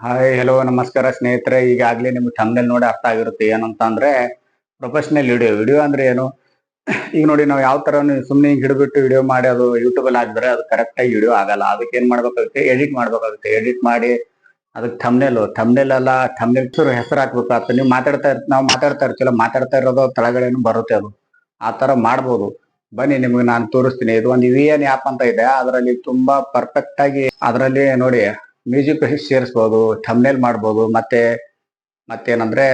Hi hello ನಮಸ್ಕಾರ ಸ್ನೇಹಿತರೆ. ಈಗಾಗಲೇ ನಿಮ್ಗೆ ಥಂಬ್ನೇಲ್ ನೋಡಿ ಅರ್ಥ ಆಗಿರುತ್ತೆ ಏನಂತ ಅಂದ್ರೆ ಪ್ರೊಫೆಷನಲ್ ವಿಡಿಯೋ ವಿಡಿಯೋ ಅಂದ್ರೆ ಏನು? ಈಗ ನೋಡಿ ನಾವು ಯಾವ ತರ ಸುಮ್ಮನೆ ಹಿಂಗೆ ಹಿಡಿದ್ಬಿಟ್ಟು ವಿಡಿಯೋ ಮಾಡಿ ಅದು ಯೂಟ್ಯೂಬ್ ಅಲ್ಲಿ ಹಾಕಿದ್ರೆ ಅದು ಕರೆಕ್ಟ್ ಆಗಿ ವಿಡಿಯೋ ಆಗಲ್ಲ. ಅದಕ್ಕೆ ಏನ್ ಮಾಡ್ಬೇಕಾಗುತ್ತೆ? ಎಡಿಟ್ ಮಾಡ್ಬೇಕಾಗುತ್ತೆ. ಎಡಿಟ್ ಮಾಡಿ ಅದಕ್ಕೆ ಥಮ್ನೆಲ್ ಅಲ್ಲ ಥಮ್ನೆಲ್ ಚೂರು ಹೆಸರು ಹಾಕ್ಬೇಕಾಗ್ತದೆ ನೀವು ಮಾತಾಡ್ತಾ ಇರ್, ನಾವು ಮಾತಾಡ್ತಾ ಇರ್ತಿಲ್ಲ ಮಾತಾಡ್ತಾ ಇರೋದು ತಳಗಡೆನು ಬರುತ್ತೆ ಅದು. ಆ ತರ ಮಾಡ್ಬೋದು. ಬನ್ನಿ, ನಿಮ್ಗೆ ನಾನು ತೋರಿಸ್ತೀನಿ. ಇದು ಒಂದು ವಿ ಎನ್ ಆ್ಯಪ್ ಅಂತ ಇದೆ. ಅದರಲ್ಲಿ ತುಂಬಾ ಪರ್ಫೆಕ್ಟ್ ಆಗಿ, ಅದರಲ್ಲಿ ನೋಡಿ ಮ್ಯೂಸಿಕ್ ಸೇರಿಸ್ಬೋದು ಥಮ್ನೇಲ್ ಮಾಡ್ಬೋದು, ಮತ್ತೆ, ಮತ್ತೇನಂದ್ರೆ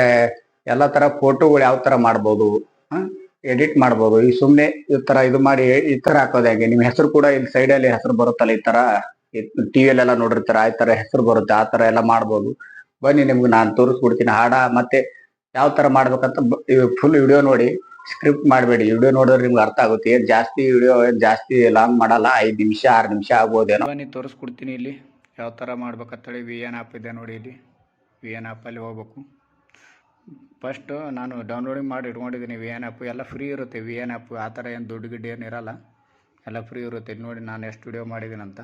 ಎಲ್ಲ ತರ ಫೋಟೋಗಳು ಯಾವ ತರ ಮಾಡ್ಬೋದು ಎಡಿಟ್ ಮಾಡ್ಬೋದು. ಈ ಸುಮ್ನೆ ಈ ತರ ಇದು ಮಾಡಿ, ಈ ತರ ಹಾಕೋದು ಹೇಗೆ? ನಿಮ್ ಹೆಸರು ಕೂಡ ಇಲ್ಲಿ ಸೈಡ್ ಅಲ್ಲಿ ಹೆಸರು ಬರುತ್ತಲ್ಲ ಈ ತರ? ಟಿವಿಯಲ್ಲೆಲ್ಲ ನೋಡಿರ್ತಾರ? ಆ ತರ ಹೆಸರು ಬರುತ್ತೆ, ಆ ತರ ಎಲ್ಲ ಮಾಡ್ಬೋದು. ಬನ್ನಿ ನಿಮ್ಗೆ ನಾನು ತೋರಿಸ್ಬಿಡ್ತೀನಿ ಹಾಡ, ಮತ್ತೆ ಯಾವ ತರ ಮಾಡ್ಬೇಕಂತ ಫುಲ್ ವಿಡಿಯೋ ನೋಡಿ ಸ್ಕ್ರಿಪ್ಟ್ ಮಾಡಬೇಡಿ. ವಿಡಿಯೋ ನೋಡಿದ್ರೆ ನಿಮ್ಗೆ ಅರ್ಥ ಆಗುತ್ತೆ. ಜಾಸ್ತಿ ವಿಡಿಯೋ ಜಾಸ್ತಿ ಲಾಂಗ್ ಮಾಡಲ್ಲ. ಐದು ನಿಮಿಷ, ಆರು ನಿಮಿಷ ಆಗ್ಬೋದೇನೋ. ಬನ್ನಿ ತೋರಿಸ್ಕೊಡ್ತೀನಿ ಇಲ್ಲಿ. ಯಾವ ಥರ ಮಾಡ್ಬೇಕಂತೇಳಿ ವಿ ಎನ್ ಆ್ಯಪ್ ಇದೆ ನೋಡಿ ಇಲ್ಲಿ. ವಿ ಎನ್ ಆ್ಯಪಲ್ಲಿ ಹೋಗ್ಬೇಕು. ಫಸ್ಟು ನಾನು ಡೌನ್ಲೋಡಿಂಗ್ ಮಾಡಿ ಇಟ್ಕೊಂಡಿದ್ದೀನಿ ವಿ ಎನ್ ಆ್ಯಪ್ ಎಲ್ಲ ಫ್ರೀ ಇರುತ್ತೆ ವಿ ಎನ್ ಆ್ಯಪ್ ಆ ಥರ ಏನು ದುಡ್ಡು ಗಿಡ್ಡು ಏನು ಇರೋಲ್ಲ. ಎಲ್ಲ ಫ್ರೀ ಇರುತ್ತೆ. ಇಲ್ಲಿ ನೋಡಿ ನಾನು ಎಷ್ಟು ವಿಡಿಯೋ ಮಾಡಿದ್ದೀನಿ ಅಂತ.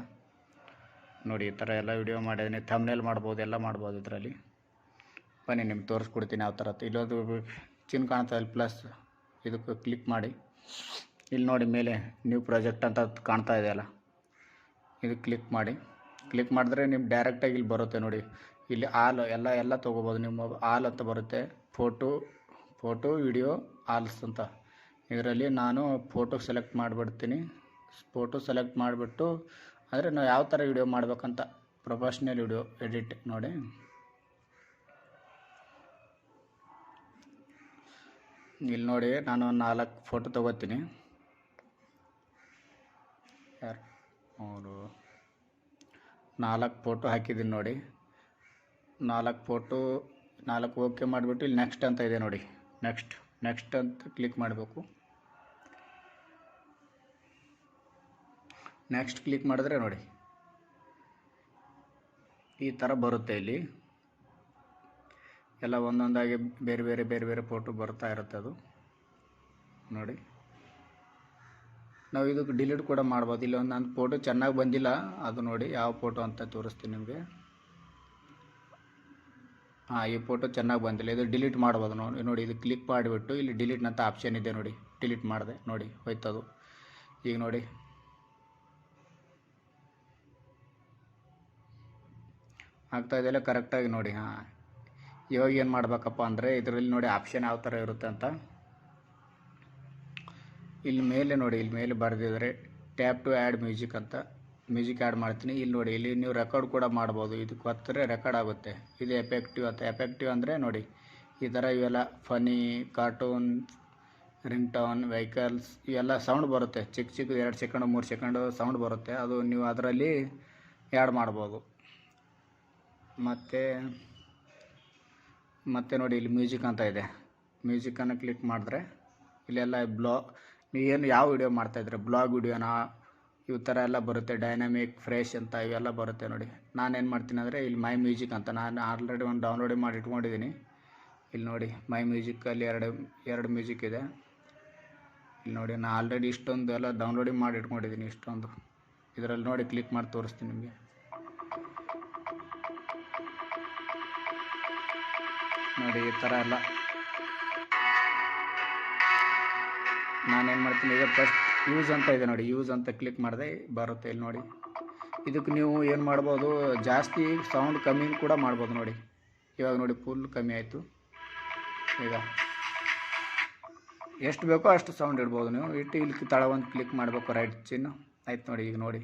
ನೋಡಿ ಈ ಥರ ಎಲ್ಲ ವಿಡಿಯೋ ಮಾಡಿದ್ದೀನಿ. ಥಮ್ನೇಲ್ ಮಾಡ್ಬೋದು, ಎಲ್ಲ ಮಾಡ್ಬೋದು ಇದರಲ್ಲಿ. ಬನ್ನಿ ನಿಮ್ಗೆ ತೋರಿಸ್ಕೊಡ್ತೀನಿ ಯಾವ ಥರ ಇಲ್ಲೊಂದು ಚಿನ್ ಕಾಣ್ತಾ ಇಲ್ಲಿ. ಪ್ಲಸ್ ಇದಕ್ಕೆ ಕ್ಲಿಕ್ ಮಾಡಿ. ಇಲ್ಲಿ ನೋಡಿ ಮೇಲೆ ನ್ಯೂ ಪ್ರಾಜೆಕ್ಟ್ ಅಂತ ಕಾಣ್ತಾ ಇದೆಯಲ್ಲ ಇದು ಕ್ಲಿಕ್ ಮಾಡಿ. ಕ್ಲಿಕ್ ಮಾಡಿದ್ರೆ ನಿಮ್ಮ ಡೈರೆಕ್ಟಾಗಿ ಇಲ್ಲಿ ಬರುತ್ತೆ ನೋಡಿ. ಇಲ್ಲಿ ಆಲ್ ಎಲ್ಲ ಎಲ್ಲ ತೊಗೋಬೋದು. ನಿಮ್ಮ ಆಲ್ ಅಂತ ಬರುತ್ತೆ. ಫೋಟೋ ಫೋಟೋ ವಿಡಿಯೋ ಆಲ್ಸ್ ಅಂತ. ಇದರಲ್ಲಿ ನಾನು ಫೋಟೋ ಸೆಲೆಕ್ಟ್ ಮಾಡಿಬಿಡ್ತೀನಿ. ಫೋಟೋ ಸೆಲೆಕ್ಟ್ ಮಾಡಿಬಿಟ್ಟು ಅಂದರೆ ನಾವು ಯಾವ ಥರ ವಿಡಿಯೋ ಮಾಡ್ಬೇಕಂತ ಪ್ರೊಫೆಷ್ನಲ್ ವಿಡಿಯೋ ಎಡಿಟ್ ನೋಡಿ. ಇಲ್ಲಿ ನೋಡಿ ನಾನು ನಾಲ್ಕು ಫೋಟೋ ತೊಗೋತೀನಿ. ಯಾರು? ಅವರು ನಾಲ್ಕು ಫೋಟೋ ಹಾಕಿದ್ದೀನಿ ನೋಡಿ. ನಾಲ್ಕು ಫೋಟೋ, ನಾಲ್ಕು ಓಕೆ ಮಾಡಿಬಿಟ್ಟು ಇಲ್ಲಿ ನೆಕ್ಸ್ಟ್ ಅಂತ ಇದೆ ನೋಡಿ. ನೆಕ್ಸ್ಟ್ ನೆಕ್ಸ್ಟ್ ಅಂತ ಕ್ಲಿಕ್ ಮಾಡಬೇಕು. ನೆಕ್ಸ್ಟ್ ಕ್ಲಿಕ್ ಮಾಡಿದ್ರೆ ನೋಡಿ. ಈ ಥರ ಬರುತ್ತೆ ಇಲ್ಲಿ. ಎಲ್ಲ ಒಂದೊಂದಾಗಿ ಬೇರೆ ಬೇರೆ ಬೇರೆ ಬೇರೆ ಫೋಟೋ ಬರ್ತಾ ಇರುತ್ತೆ ಅದು ನೋಡಿ. ನಾವು ಇದಕ್ಕೆ ಡಿಲೀಟ್ ಕೂಡ ಮಾಡ್ಬೋದು. ಇಲ್ಲಿ ಒಂದು ನನ್ನ ಫೋಟೋ ಚೆನ್ನಾಗಿ ಬಂದಿಲ್ಲ. ಅದು ನೋಡಿ ಯಾವ ಫೋಟೋ ಅಂತ ತೋರಿಸ್ತೀನಿ ನಿಮಗೆ. ಹಾಂ, ಈ ಫೋಟೋ ಚೆನ್ನಾಗಿ ಬಂದಿಲ್ಲ. ಇದು ಡಿಲೀಟ್ ಮಾಡ್ಬೋದು ನೋಡಿ ನೋಡಿ, ಇದು ಕ್ಲಿಕ್ ಮಾಡಿಬಿಟ್ಟು ಇಲ್ಲಿ ಡಿಲೀಟ್ ಅಂತ ಆಪ್ಷನ್ ಇದೆ ನೋಡಿ. ಡಿಲೀಟ್ ಮಾಡಿದೆ, ನೋಡಿ, ಹೋಯ್ತದು. ಈಗ ನೋಡಿ. ಆಗ್ತಾ ಇದೆಯಲ್ಲ ಕರೆಕ್ಟಾಗಿ ನೋಡಿ. ಹಾಂ. ಇವಾಗ ಏನು ಮಾಡಬೇಕಪ್ಪ ಅಂದರೆ ಇದರಲ್ಲಿ ನೋಡಿ ಆಪ್ಷನ್ ಯಾವ ಥರ ಇರುತ್ತೆ ಅಂತ. ಇಲ್ಲಿ ಮೇಲೆ ನೋಡಿ, ಇಲ್ಲಿ ಮೇಲೆ ಬರೆದಿದ್ರೆ ಟ್ಯಾಪ್ ಟು ಆ್ಯಡ್ ಮ್ಯೂಸಿಕ್ ಅಂತ ಮ್ಯೂಸಿಕ್ ಆ್ಯಡ್ ಮಾಡ್ತೀನಿ. ಇಲ್ಲಿ ನೋಡಿ, ಇಲ್ಲಿ ನೀವು ರೆಕಾರ್ಡ್ ಕೂಡ ಮಾಡ್ಬೋದು. ಇದಕ್ಕೆ ಒತ್ತರೆ ರೆಕಾರ್ಡ್ ಆಗುತ್ತೆ. ಇದು ಎಫೆಕ್ಟಿವ್ ಅಂತ. ಎಫೆಕ್ಟಿವ್ ಅಂದರೆ ನೋಡಿ, ಈ ಥರ ಇವೆಲ್ಲ funny cartoon ringtone vehicles ಇವೆಲ್ಲ ಸೌಂಡ್ ಬರುತ್ತೆ. ಚಿಕ್ಕ ಚಿಕ್ಕ ಎರಡು ಸೆಕೆಂಡು, ಮೂರು ಸೆಕೆಂಡು ಸೌಂಡ್ ಬರುತ್ತೆ. ಅದು ನೀವು ಅದರಲ್ಲಿ ಆ್ಯಡ್ ಮಾಡ್ಬೋದು. ಮತ್ತು ಮತ್ತು ನೋಡಿ, ಇಲ್ಲಿ ಮ್ಯೂಸಿಕ್ ಅಂತ ಇದೆ. ಮ್ಯೂಸಿಕನ್ನು ಕ್ಲಿಕ್ ಮಾಡಿದ್ರೆ ಇಲ್ಲೆಲ್ಲ ಬ್ಲಾ ಏನು ಯಾವ ವಿಡಿಯೋ ಮಾಡ್ತಾಯಿದ್ರೆ ಬ್ಲಾಗ್ ವಿಡಿಯೋನಾ ಇವು ಥರ ಎಲ್ಲ ಬರುತ್ತೆ ಡೈನಾಮಿಕ್ ಫ್ರೆಶ್ ಅಂತ ಇವೆಲ್ಲ ಬರುತ್ತೆ ನೋಡಿ. ನಾನೇನು ಮಾಡ್ತೀನಿ ಅಂದರೆ ಇಲ್ಲಿ ಮೈ ಮ್ಯೂಸಿಕ್ ಅಂತ ನಾನು ಆಲ್ರೆಡಿ ಒಂದು ಡೌನ್ಲೋಡ್ ಮಾಡಿ ಇಟ್ಕೊಂಡಿದ್ದೀನಿ. ಇಲ್ಲಿ ನೋಡಿ ಮೈ ಮ್ಯೂಸಿಕಲ್ಲಿ ಎರಡು ಎರಡು ಮ್ಯೂಸಿಕ್ ಇದೆ. ಇಲ್ಲಿ ನೋಡಿ ನಾನು ಆಲ್ರೆಡಿ ಇಷ್ಟೊಂದು ಎಲ್ಲ ಡೌನ್ಲೋಡಿಂಗ್ ಮಾಡಿ ಇಟ್ಕೊಂಡಿದ್ದೀನಿ, ಇಷ್ಟೊಂದು. ಇದರಲ್ಲಿ ನೋಡಿ ಕ್ಲಿಕ್ ಮಾಡಿ ತೋರಿಸ್ತೀನಿ ನಿಮಗೆ. ನೋಡಿ, ಈ ಥರ ಎಲ್ಲ. ನಾನೇನು ಮಾಡ್ತೀನಿ, ಈಗ ಫಸ್ಟ್ ಯೂಸ್ ಅಂತ ಇದೆ ನೋಡಿ ಯೂಸ್ ಅಂತ ಕ್ಲಿಕ್ ಮಾಡಿದೆ, ಬರುತ್ತೆ ಇಲ್ಲಿ ನೋಡಿ. ಇದಕ್ಕೆ ನೀವು ಏನು ಮಾಡ್ಬೋದು, ಜಾಸ್ತಿ ಸೌಂಡ್ ಕಮ್ಮಿ ಕೂಡ ಮಾಡ್ಬೋದು ನೋಡಿ. ಇವಾಗ ನೋಡಿ ಫುಲ್ ಕಮ್ಮಿ ಆಯಿತು. ಈಗ ಎಷ್ಟು ಬೇಕೋ ಅಷ್ಟು ಸೌಂಡ್ ಇಡ್ಬೋದು ನೀವು. ಇಟ್ಟು ಇಲ್ಲಿ ತಳ ಒಂದು ಕ್ಲಿಕ್ ಮಾಡಬೇಕು ರೈಟ್ ಚಿನ್ನು ಆಯ್ತು ನೋಡಿ, ಈಗ ನೋಡಿ.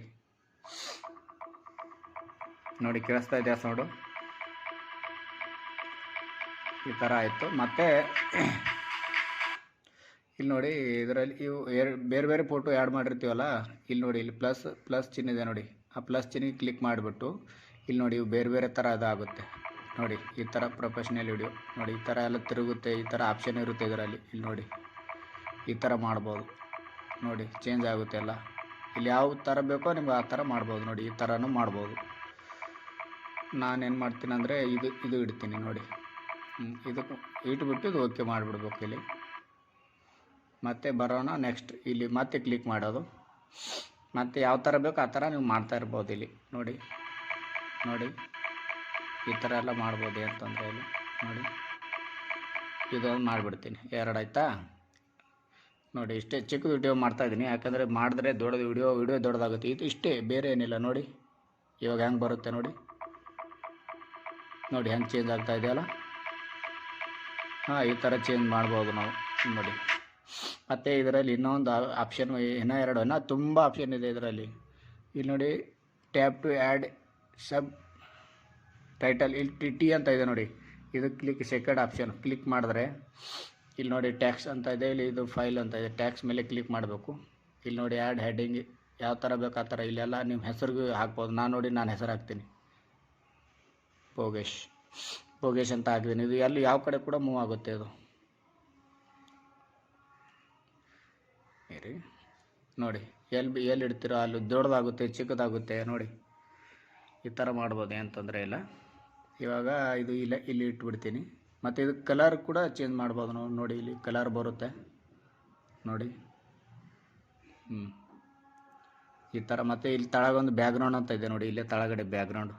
ನೋಡಿ, ಕೇಳಿಸ್ತಾ ಇದೆಯಾ ಸೌಂಡು ಈ ಥರ ಆಯಿತು. ಮತ್ತು ಇಲ್ಲಿ ನೋಡಿ, ಇದರಲ್ಲಿ ಇವು ಎರಡು ಬೇರೆ ಬೇರೆ ಫೋಟೋ ಆ್ಯಡ್ ಮಾಡಿರ್ತೀವಲ್ಲ, ಇಲ್ಲಿ ನೋಡಿ, ಇಲ್ಲಿ ಪ್ಲಸ್ ಪ್ಲಸ್ ಚಿಹ್ನೆ ಇದೆ ನೋಡಿ. ಆ ಪ್ಲಸ್ ಚಿಹ್ನೆ ಕ್ಲಿಕ್ ಮಾಡಿಬಿಟ್ಟು, ಇಲ್ಲಿ ನೋಡಿ ಇವು ಬೇರೆ ಬೇರೆ ಥರ ಅದಾಗುತ್ತೆ. ನೋಡಿ, ಈ ಥರ ಪ್ರೊಫೆಷ್ನಲ್ ವಿಡಿಯೋ ನೋಡಿ, ಈ ಥರ ಎಲ್ಲ ತಿರುಗುತ್ತೆ, ಈ ಥರ ಆಪ್ಷನ್ ಇರುತ್ತೆ ಇದರಲ್ಲಿ. ಇಲ್ಲಿ ನೋಡಿ, ಈ ಥರ ಮಾಡ್ಬೋದು. ನೋಡಿ ಚೇಂಜ್ ಆಗುತ್ತೆ ಎಲ್ಲ. ಇಲ್ಲಿ ಯಾವ ಥರ ಬೇಕೋ ನಿಮ್ಗೆ ಆ ಥರ ಮಾಡ್ಬೋದು. ನೋಡಿ, ಈ ಥರನೂ ಮಾಡ್ಬೋದು. ನಾನೇನು ಮಾಡ್ತೀನಿ ಅಂದರೆ ಇದು ಇದು ಇಡ್ತೀನಿ ನೋಡಿ. ಇದಕ್ಕೆ, ಇಟ್ಬಿಟ್ಟು ಇದು ಓಕೆ ಮಾಡಿಬಿಡ್ಬೇಕು ಇಲ್ಲಿ. ಮತ್ತೆ ಬರೋಣ ನೆಕ್ಸ್ಟ್ ಇಲ್ಲಿ ಮತ್ತೆ ಕ್ಲಿಕ್ ಮಾಡೋದು. ಮತ್ತೆ ಯಾವ ಥರ ಬೇಕು ಆ ಥರ ನೀವು ಮಾಡ್ತಾ ಇರ್ಬೋದು ಇಲ್ಲಿ. ನೋಡಿ. ನೋಡಿ. ಈ ಥರ ಎಲ್ಲ ಮಾಡ್ಬೋದು ಏನು ಇಲ್ಲಿ. ನೋಡಿ. ಇದೊಂದು ಮಾಡಿಬಿಡ್ತೀನಿ. ಎರಡು ಆಯಿತಾ? ನೋಡಿ, ಇಷ್ಟೇ ಚಿಕ್ಕದು ವಿಡಿಯೋ ಮಾಡ್ತಾಯಿದ್ದೀನಿ ಯಾಕಂದರೆ ಮಾಡಿದ್ರೆ ದೊಡ್ಡ ವಿಡಿಯೋ ವಿಡಿಯೋ ದೊಡ್ಡದಾಗುತ್ತೆ. ಇದು ಇಷ್ಟೇ, ಬೇರೆ ಏನಿಲ್ಲ. ನೋಡಿ. ಇವಾಗ ಹೆಂಗೆ ಬರುತ್ತೆ ನೋಡಿ. ನೋಡಿ, ಹೆಂಗೆ ಚೇಂಜ್ ಆಗ್ತಾ ಇದೆಯಲ್ಲ? ಹಾಂ, ಈ ಥರ ಚೇಂಜ್ ಮಾಡ್ಬೋದು ನಾವು. ನೋಡಿ. ಮತ್ತು ಇದರಲ್ಲಿ ಇನ್ನೊಂದು ಆಪ್ಷನ್ ಇನ್ನೂ ಎರಡು, ಇನ್ನೂ ತುಂಬ ಆಪ್ಷನ್ ಇದೆ ಇದರಲ್ಲಿ. ಇಲ್ಲಿ ನೋಡಿ tap to add subtitle ಇಲ್ಲಿ ಟಿ ಟಿ ಅಂತ ಇದೆ ನೋಡಿ. ಇದು ಕ್ಲಿಕ್ ಸೆಕೆಂಡ್ ಆಪ್ಷನ್ ಕ್ಲಿಕ್ ಮಾಡಿದ್ರೆ ಇಲ್ಲಿ ನೋಡಿ ಟ್ಯಾಕ್ಸ್ ಅಂತ ಇದೆ, ಇಲ್ಲಿ ಇದು ಫೈಲ್ ಅಂತ ಇದೆ. ಟ್ಯಾಕ್ಸ್ ಮೇಲೆ ಕ್ಲಿಕ್ ಮಾಡಬೇಕು. ಇಲ್ಲಿ ನೋಡಿ ಆ್ಯಡ್ ಹೆಡ್ಡಿಂಗ್ ಯಾವ ಥರ ಬೇಕು ಆ ಥರ ಇಲ್ಲೆಲ್ಲ ನಿಮ್ಮ ಹೆಸರಿಗೂ ಹಾಕ್ಬೋದು. ನಾನು ನೋಡಿ ನಾನು ಹೆಸರು ಹಾಕ್ತೀನಿ. ಭೋಗೇಶ್. ಭೋಗೇಶ್ ಅಂತ ಹಾಕಿದ್ದೀನಿ. ಇದು ಎಲ್ಲಿ ಯಾವ ಕಡೆ ಕೂಡ ಮೂವ್ ಆಗುತ್ತೆ ಇದು ಇರಿ ನೋಡಿ ಎಲ್ಲಿ ಬಿ ಎಲ್ಲಿ ಇಡ್ತೀರೋ ಅಲ್ಲಿ ದೊಡ್ಡದಾಗುತ್ತೆ, ಚಿಕ್ಕದಾಗುತ್ತೆ, ನೋಡಿ. ಈ ಥರ ಮಾಡ್ಬೋದು ಏನು ತೊಂದರೆ ಇಲ್ಲ. ಇವಾಗ ಇದು ಇಲ್ಲ, ಇಲ್ಲಿ ಇಟ್ಬಿಡ್ತೀನಿ. ಮತ್ತು ಇದು ಕಲರ್ ಕೂಡ ಚೇಂಜ್ ಮಾಡ್ಬೋದು ನಾವು. ನೋಡಿ, ಇಲ್ಲಿ ಕಲರ್ ಬರುತ್ತೆ. ನೋಡಿ. ಹ್ಞೂ ಈ ಥರ ಮತ್ತು ಇಲ್ಲಿ ತಳಗೊಂದು ಬ್ಯಾಕ್ಗ್ರೌಂಡ್ ಅಂತ ಇದೆ ನೋಡಿ, ಇಲ್ಲೇ ತಳಗಡೆ ಬ್ಯಾಕ್ಗ್ರೌಂಡ್.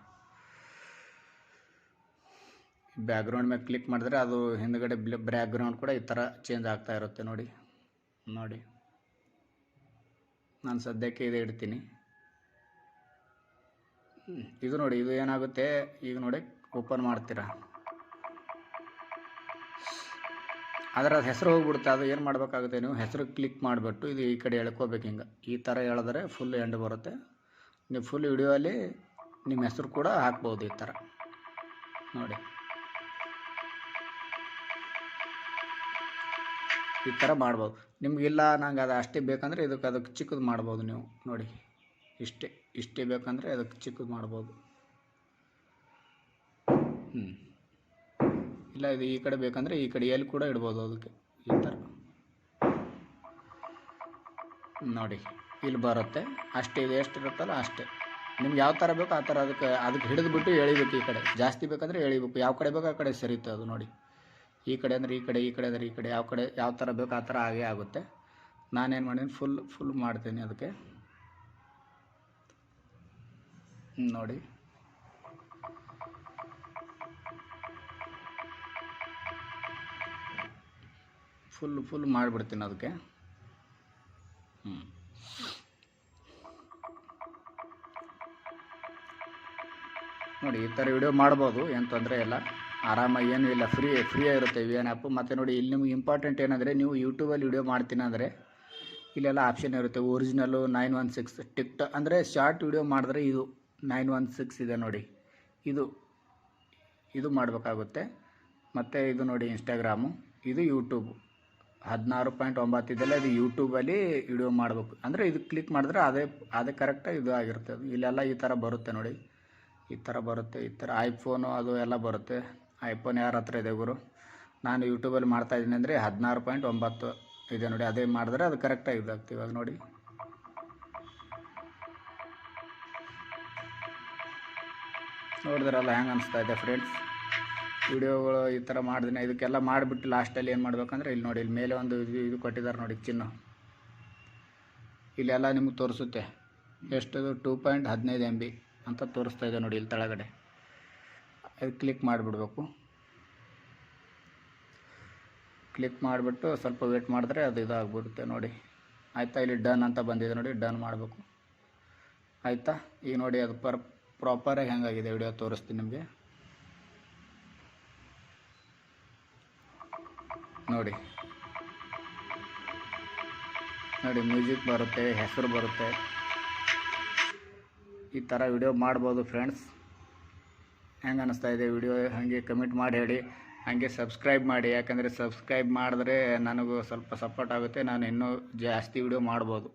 ಬ್ಯಾಕ್ಗ್ರೌಂಡ್ ಮೇಲೆ ಕ್ಲಿಕ್ ಮಾಡಿದ್ರೆ ಅದು ಹಿಂದ್ಗಡೆ ಬ್ಯಾಕ್ಗ್ರೌಂಡ್ ಕೂಡ ಈ ಥರ ಚೇಂಜ್ ಆಗ್ತಾ ಇರುತ್ತೆ ನೋಡಿ. ನೋಡಿ. ನಾನು ಸದ್ಯಕ್ಕೆ ಇದೇ ಇಡ್ತೀನಿ. ಇದು ನೋಡಿ, ಇದು ಏನಾಗುತ್ತೆ? ಈಗ ನೋಡಿ, ಓಪನ್ ಮಾಡ್ತೀರಾ? ಅದರ ಹೆಸರು ಹೋಗ್ಬಿಡುತ್ತೆ, ಅದು ಏನು ಮಾಡಬೇಕಾಗುತ್ತೆ ನೀವು? ಹೆಸರು ಕ್ಲಿಕ್ ಮಾಡಿಬಿಟ್ಟು ಇದು ಈ ಕಡೆ ಎಳ್ಕೋಬೇಕು ಹಿಂಗೆ. ಈ ಥರ ಎಳೆದ್ರೆ ಫುಲ್ ಎಂಡ್ ಬರುತ್ತೆ. ನೀವು ಫುಲ್ ವಿಡಿಯೋ ಅಲ್ಲಿ ನಿಮ್ಮ ಹೆಸರು ಕೂಡ ಹಾಕ್ಬೋದು ಈ ಥರ ನೋಡಿ. ಈ ಥರ ಮಾಡ್ಬೋದು. ನಿಮಗಿಲ್ಲ ನಂಗೆ ಅದು ಅಷ್ಟೇ ಬೇಕಂದರೆ ಇದಕ್ಕೆ ಅದಕ್ಕೆ ಚಿಕ್ಕದು ಮಾಡ್ಬೋದು ನೀವು. ನೋಡಿ, ಇಷ್ಟೇ ಇಷ್ಟೇ ಬೇಕಂದರೆ ಅದಕ್ಕೆ ಚಿಕ್ಕದು ಮಾಡ್ಬೋದು. ಹ್ಞೂ ಇಲ್ಲ, ಇದು ಈ ಕಡೆ ಬೇಕಂದರೆ ಈ ಕಡೆ ಎಲ್ಲಿ ಕೂಡ ಇಡ್ಬೋದು ಅದಕ್ಕೆ. ಈ ಥರ ನೋಡಿ, ಇಲ್ಲಿ ಬರುತ್ತೆ. ಅಷ್ಟೇ, ಇದು ಎಷ್ಟು ಇರುತ್ತಲ್ಲ ಅಷ್ಟೇ. ನಿಮ್ಗೆ ಯಾವ ಥರ ಬೇಕೋ ಆ ಥರ ಅದಕ್ಕೆ ಅದಕ್ಕೆ ಹಿಡಿದ್ಬಿಟ್ಟು ಎಳಿಬೇಕು ಈ ಕಡೆ. ಜಾಸ್ತಿ ಬೇಕಂದರೆ ಎಳಿಬೇಕು. ಯಾವ ಕಡೆ ಬೇಕೋ ಆ ಕಡೆ ಸರಿಯುತ್ತೆ ಅದು ನೋಡಿ. ಈ ಕಡೆ ಅಂದರೆ ಈ ಕಡೆ ಈ ಕಡೆ ಅಂದರೆ ಈ ಕಡೆ, ಯಾವ ಕಡೆ, ಯಾವ ಥರ ಬೇಕು ಆ ಥರ ಹಾಗೇ ಆಗುತ್ತೆ. ನಾನೇನು ಮಾಡೀನಿ ಫುಲ್ ಫುಲ್ ಮಾಡ್ತೀನಿ ಅದಕ್ಕೆ. ನೋಡಿ. ಫುಲ್ ಫುಲ್ ಮಾಡಿಬಿಡ್ತೀನಿ ಅದಕ್ಕೆ. ಹ್ಞೂ ನೋಡಿ, ಈ ಥರ ವಿಡಿಯೋ ಮಾಡ್ಬೋದು, ಏನು ತೊಂದರೆ ಇಲ್ಲ. ಆರಾಮಾಗಿ ಏನೂ ಇಲ್ಲ. ಫ್ರೀ ಫ್ರೀ ಇರುತ್ತೆ ವಿ ಎನ್ ಆ್ಯಪು ಮತ್ತು ನೋಡಿ, ಇಲ್ಲಿ ನಿಮ್ಗೆ ಇಂಪಾರ್ಟೆಂಟ್ ಏನಂದರೆ, ನೀವು ಯೂಟ್ಯೂಬಲ್ಲಿ ವಿಡಿಯೋ ಮಾಡ್ತೀನಿ ಅಂದರೆ, ಇಲ್ಲೆಲ್ಲ ಆಪ್ಷನ್ ಇರುತ್ತೆ. ಒರಿಜಿನಲ್ಲು ನೈನ್ ಒನ್ ಸಿಕ್ಸ್ ಟಿಕ್ಟ ಅಂದರೆ ಶಾರ್ಟ್ ವಿಡಿಯೋ ಮಾಡಿದ್ರೆ ಇದು ನೈನ್ ಒನ್ ಸಿಕ್ಸ್ ಇದೆ ನೋಡಿ. ಇದು ಇದು ಮಾಡಬೇಕಾಗುತ್ತೆ. ಮತ್ತು ಇದು ನೋಡಿ ಇನ್ಸ್ಟಾಗ್ರಾಮು ಇದು ಯೂಟ್ಯೂಬು ಹದಿನಾರು ಪಾಯಿಂಟ್ ಒಂಬತ್ತು ಇದೆಲ್ಲ ಇದು ಯೂಟ್ಯೂಬಲ್ಲಿ ವಿಡಿಯೋ ಮಾಡಬೇಕು. ಅಂದರೆ ಇದು ಕ್ಲಿಕ್ ಮಾಡಿದ್ರೆ ಅದೇ ಅದೇ ಕರೆಕ್ಟಾಗಿ ಇದು ಆಗಿರುತ್ತೆ. ಅದು ಇಲ್ಲೆಲ್ಲ ಈ ಥರ ಬರುತ್ತೆ ನೋಡಿ. ಈ ಥರ ಬರುತ್ತೆ, ಈ ಥರ ಐಫೋನು ಅದು ಎಲ್ಲ ಬರುತ್ತೆ. ಐಫೋನ್ ಯಾರ ಹತ್ರ ಇದೆ ಗುರು? ನಾನು ಯೂಟ್ಯೂಬಲ್ಲಿ ಮಾಡ್ತಾ ಇದ್ದೀನಿ ಅಂದರೆ ಹದಿನಾರು ಪಾಯಿಂಟ್ ಒಂಬತ್ತು ಇದೆ ನೋಡಿ, ಅದೇ ಮಾಡಿದ್ರೆ ಅದು ಕರೆಕ್ಟಾಗಿ ಇದಾಗ್ತಿ ಇವಾಗ ನೋಡಿ. ನೋಡಿದ್ರಲ್ಲ, ಹೆಂಗೆ ಅನಿಸ್ತಾ ಇದೆ ಫ್ರೆಂಡ್ಸ್ ವಿಡಿಯೋಗಳು ಈ ಥರ ಮಾಡಿದ್ನೆ, ಇದಕ್ಕೆಲ್ಲ ಮಾಡಿಬಿಟ್ಟು ಲಾಸ್ಟಲ್ಲಿ ಏನು ಮಾಡ್ಬೇಕಂದ್ರೆ ಇಲ್ಲಿ ನೋಡಿ, ಇಲ್ಲಿ ಮೇಲೆ ಒಂದು ಇದು ಇದು ಕೊಟ್ಟಿದ್ದಾರೆ ನೋಡಿ, ಚಿನ್ನ. ಇಲ್ಲೆಲ್ಲ ನಿಮ್ಗೆ ತೋರಿಸುತ್ತೆ. ಎಷ್ಟು? ಟೂ ಪಾಯಿಂಟ್ ಹದಿನೈದು ಎಂ ಬಿ ಅಂತ ತೋರಿಸ್ತಾ ಇದೆ ನೋಡಿ, ಇಲ್ಲಿ ಕೆಳಗಡೆ ಅದು ಕ್ಲಿಕ್ ಮಾಡಿಬಿಡ್ಬೇಕು. ಕ್ಲಿಕ್ ಮಾಡಿಬಿಟ್ಟು ಸ್ವಲ್ಪ ವೇಟ್ ಮಾಡಿದ್ರೆ ಅದು ಇದಾಗ್ಬಿಡುತ್ತೆ ನೋಡಿ. ಆಯಿತಾ? ಇಲ್ಲಿ ಡನ್ ಅಂತ ಬಂದಿದೆ ನೋಡಿ ಡನ್ ಮಾಡಬೇಕು. ಆಯಿತಾ? ಈಗ ನೋಡಿ ಅದು ಪರ್ ಪ್ರಾಪರಾಗಿ ಹೆಂಗಾಗಿದೆ ವಿಡಿಯೋ ತೋರಿಸ್ತೀನಿ ನಿಮಗೆ. ನೋಡಿ. ನೋಡಿ ಮ್ಯೂಸಿಕ್ ಬರುತ್ತೆ, ಹೆಸರು ಬರುತ್ತೆ. ಈ ಥರ ವಿಡಿಯೋ ಮಾಡ್ಬೋದು ಫ್ರೆಂಡ್ಸ್ ಹೆಂಗೆ ಅನ್ನಿಸ್ತಾ ಇದೆ ವಿಡಿಯೋ, ಹಾಗೆ ಕಮೆಂಟ್ ಮಾಡಿ ಹೇಳಿ. ಹಾಗೆ ಸಬ್ಸ್ಕ್ರೈಬ್ ಮಾಡಿ, ಯಾಕಂದರೆ ಸಬ್ಸ್ಕ್ರೈಬ್ ಮಾಡಿದ್ರೆ ನನಗೂ ಸ್ವಲ್ಪ ಸಪೋರ್ಟ್ ಆಗುತ್ತೆ. ನಾನು ಇನ್ನೂ ಜಾಸ್ತಿ ವಿಡಿಯೋ ಮಾಡ್ಬೋದು.